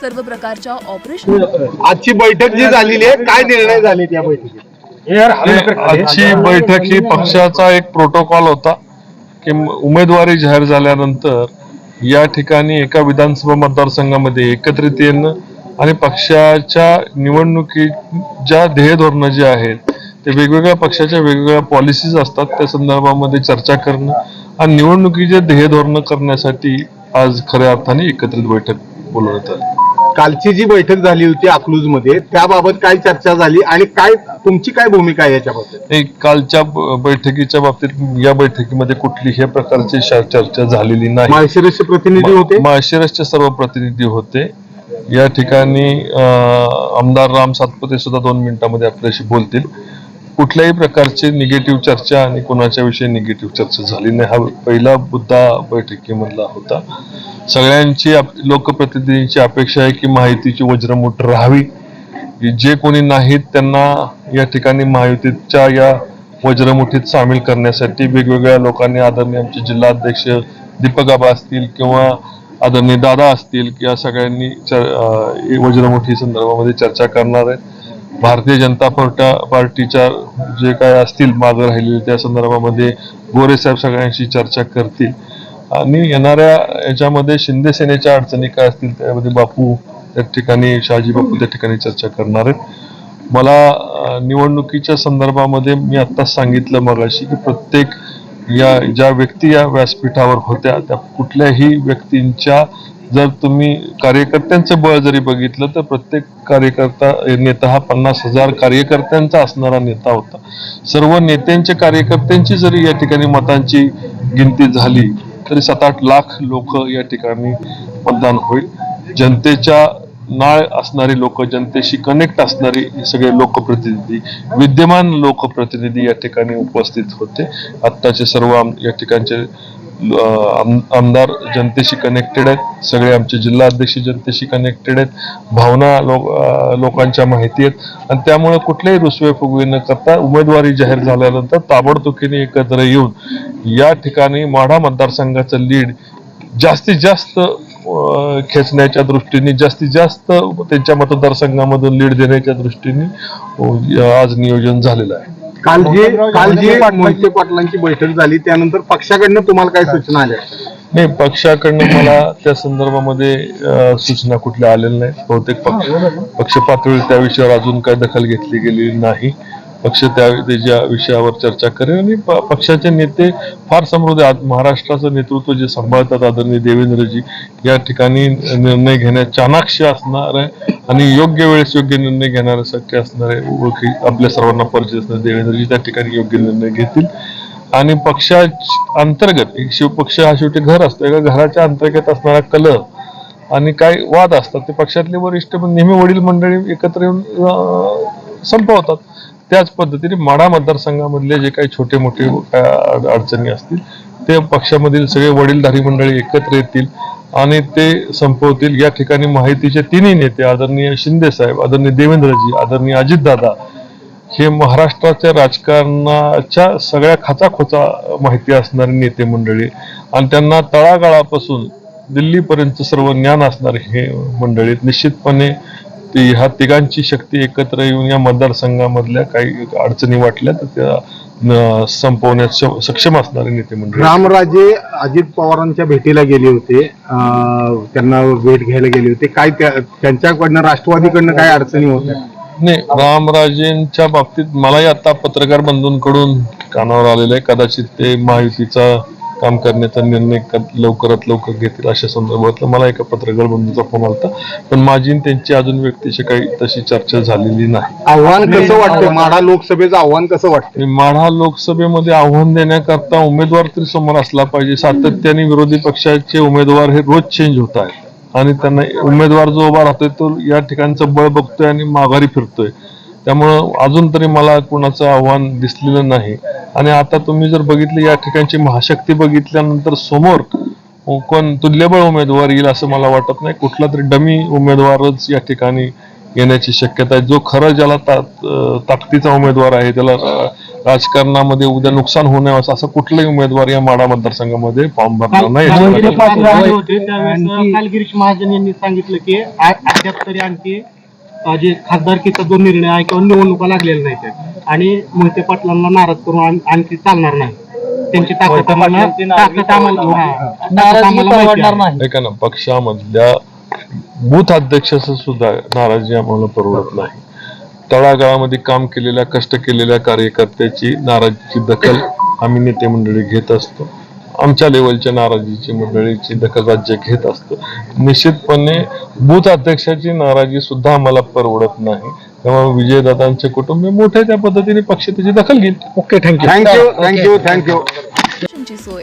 सर्व प्रकारच्या ऑपरेशन आजची बैठक जी झालेली आहे काय निर्णय झाले त्या बैठकीत? आजची बैठक ही पक्षाचा एक प्रोटोकॉल होता की उमेदवारी जाहीर झाल्यानंतर या ठिकाणी एका विधानसभा मतदारसंघामध्ये एकत्रित येणं आणि पक्षाच्या निवडणुकी ज्या ध्येय धोरणं जे आहेत ते वेगवेगळ्या पक्षाच्या वेगवेगळ्या पॉलिसीज असतात. त्या संदर्भामध्ये चर्चा करणं आणि निवडणुकीचे ध्येय धोरणं करण्यासाठी आज खऱ्या अर्थाने एकत्रित बैठक बोलवण्यात आली. कालची जी बैठक झाली होती अकलूजमध्ये त्याबाबत काय चर्चा झाली आणि काय तुमची काय भूमिका आहे याच्याबद्दल एक कालच्या बैठकीच्या बाबतीत या बैठकीमध्ये कुठलीही प्रकारची चर्चा झालेली नाही. माळशिरसचे प्रतिनिधी होते? माळशिरसचे सर्व प्रतिनिधी होते. या ठिकाणी आमदार राम सातपुते सुद्धा दोन मिनिटांमध्ये आपल्याशी बोलतील. कुठल्याही प्रकारची निगेटिव्ह चर्चा आणि कोणाच्या विषयी निगेटिव्ह चर्चा झाली नाही. हा पहिला मुद्दा बैठकीमधला होता. सगळ्यांची आप- लोकप्रतिनिधींची अपेक्षा आहे की माहितीची वज्रमुठ राहावी. जे कोणी नाहीत त्यांना या ठिकाणी महायुतीच्या या वज्रमुठीत सामील करण्यासाठी वेगवेगळ्या लोकांनी आदरणीय आमचे जिल्हाध्यक्ष दीपक आबा असतील किंवा आदरणीय दादा असतील किंवा सगळ्यांनी वज्रमुठी संदर्भामध्ये चर्चा करणार आहेत. भारतीय जनता पार्टा पार्टीच्या जे काय असतील मागं राहिलेले त्या संदर्भामध्ये गोरे साहेब सगळ्यांशी चर्चा करतील. आणि येणाऱ्या याच्यामध्ये शिंदे सेनेच्या अडचणी काय असतील त्यामध्ये बापू त्या ठिकाणी शहाजी बापू त्या ठिकाणी चर्चा करणार आहेत. मला निवडणुकीच्या संदर्भामध्ये मी आत्ताच सांगितलं मगाशी की प्रत्येक या ज्या व्यक्ती या व्यासपीठावर होत्या त्या कुठल्याही व्यक्तींच्या जर तुम्ही कार्यकर्त्यांचं बळ जरी बघितलं तर प्रत्येक कार्यकर्ता नेता हा पन्नास हजार कार्यकर्त्यांचा असणारा नेता होता. सर्व नेत्यांच्या कार्यकर्त्यांची जरी या ठिकाणी मतांची गिनती झाली तरी सात आठ लाख लोक या ठिकाणी मतदान होईल. जनतेच्या नाळ असणारी लोक जनतेशी कनेक्ट असणारी सगळे लोकप्रतिनिधी विद्यमान लोकप्रतिनिधी या ठिकाणी उपस्थित होते. आत्ताचे सर्व या ठिकाणचे आम- आमदार जनतेशी कनेक्टेड आहेत. सगळे आमचे जिल्हाध्यक्ष जनतेशी कनेक्टेड आहेत. भावना लो- अं, लोकांच्या माहिती आहेत. आणि त्यामुळे कुठलेही रुसवे फुगवे न करता उमेदवारी जाहीर झाल्यानंतर ताबडतोबीने एकत्र येऊन या ठिकाणी माढा मतदारसंघाचं लीड जास्तीत जास्त खेचण्याच्या दृष्टीने जास्तीत जास्त त्यांच्या मतदारसंघामधून लीड देण्याच्या दृष्टीने आज नियोजन झालेलं आहे. काल जी काल जी मोहिते पाटलांची बैठक झाली त्यानंतर पक्षाकडनं तुम्हाला काय सूचना आल्या? नाही पक्षाकडनं मला त्या संदर्भामध्ये सूचना कुठल्या आलेल्या नाही बहुतेक पक्ष पक्ष पातळीवर त्या विषयावर अजून काही दखल घेतली गेलेली नाही. पक्ष त्या त्याच्या विषयावर चर्चा करेल आणि पक्षाचे नेते फार समृद्ध आहेत. महाराष्ट्राचं नेतृत्व जे सांभाळतात आदरणीय देवेंद्रजी या ठिकाणी निर्णय घेण्यात चाणाक्ष असणार आहे आणि योग्य वेळेस योग्य निर्णय घेण्यासाठी असणारे ओळखी आपल्या सर्वांना परिचित असणारे. देवेंद्रजी त्या ठिकाणी योग्य निर्णय घेतील. आणि पक्षा अंतर्गत एक शिवपक्ष हा शेवटी घर असतो. एका घराच्या अंतर्गत असणारा कल आणि काय वाद असतात ते पक्षातले वरिष्ठ पण नेहमी वडील मंडळी एकत्र येऊन संपवतात. त्याच पद्धतीने माडा मतदारसंघामधले जे काही छोटे मोठे काय अडचणी असतील ते पक्षामधील सगळे वडीलधारी मंडळी एकत्र येतील आणि ते संपवतील. या ठिकाणी माहितीचे तिन्ही नेते आदरणीय शिंदे साहेब आदरणीय देवेंद्रजी आदरणीय अजितदादा हे महाराष्ट्राच्या राजकारणाच्या सगळ्या खाचाखोचा माहिती असणारे नेते मंडळी आणि त्यांना तळागाळापासून दिल्लीपर्यंत सर्व ज्ञान असणारे हे मंडळी निश्चितपणे ती ह्या तिघांची शक्ती एकत्र येऊन या मतदारसंघामधल्या काही अडचणी वाटल्या तर त्या संपवण्यात सक्षम असणारे नेते मंडळी. रामराजे अजित पवारांच्या भेटीला गेले होते. त्यांना भेट घ्यायला गेले होते. काय त्यांच्याकडनं राष्ट्रवादीकडनं काय अडचणी होत्या? नाही रामराजेंच्या बाबतीत मलाही आता पत्रकार बंधूंकडून कानावर आलेलं आहे. कदाचित ते महायुतीचा काम करण्याचा निर्णय लवकरात लवकर घेतील अशा संदर्भातला मला एका पत्रकार बंधूचा फोन आलता. पण माझी आणि त्यांची अजून व्यक्तीशी काही तशी चर्चा झालेली नाही. आव्हान कसं वाटतं माढा लोकसभेचं आव्हान कसं वाटतं माढा लोकसभेमध्ये आव्हान देण्याकरता उमेदवार तरी समोर असला पाहिजे. सातत्याने विरोधी पक्षाचे उमेदवार हे रोज चेंज होत आहेत. आणि त्यांना उमेदवार जो उभा राहतोय तो या ठिकाणचं बळ बघतोय आणि माघारी फिरतोय. त्यामुळं अजून तरी मला कुणाचं आव्हान दिसलेलं नाही. आणि आता तुम्ही जर बघितलं या ठिकाणची महाशक्ती बघितल्यानंतर समोर कोण तुल्यबळ उमेदवार येईल असं मला वाटत नाही. कुठला तरी डमी उमेदवारच या ठिकाणी येण्याची शक्यता आहे. जो खरं ज्याला ता- ताकदीचा उमेदवार आहे त्याला राजकारणामध्ये उद्या नुकसान होणे असं कुठलाही उमेदवार या माडा मतदारसंघामध्ये फॉर्म भरणार नाही. कालगिरीश महाजन यांनी सांगितलं की अद्याप तरी आणखी जे खासदारकीचा जो निर्णय आहे किंवा निवडणुका लागलेल्या नाहीत. आणि मोहिते पाटलांना नाराज करून आण- आणखी चालणार नाही. त्यांची ताकद आम्हाला ताकद आम्हाला हा, ताकद आम्हाला माहिती आहे. ऐका ना पक्षामधल्या बूथ अध्यक्षाचं सुद्धा नाराजी आम्हाला परवडत नाही. तळागाळामध्ये काम केलेल्या कष्ट केलेल्या कार्यकर्त्याची नाराजीची दखल आम्ही नेते मंडळी घेत असतो. आमच्या लेवलच्या नाराजीची मंडळीची दखल राज्य घेत असतो. निश्चितपणे बूथ अध्यक्षाची नाराजी सुद्धा आम्हाला परवडत नाही. त्यामुळे विजयदादांचे कुटुंब मोठे त्या पद्धतीने पक्ष त्याची दखल घेईल. Okay thank you thank you thank you thank you सोय.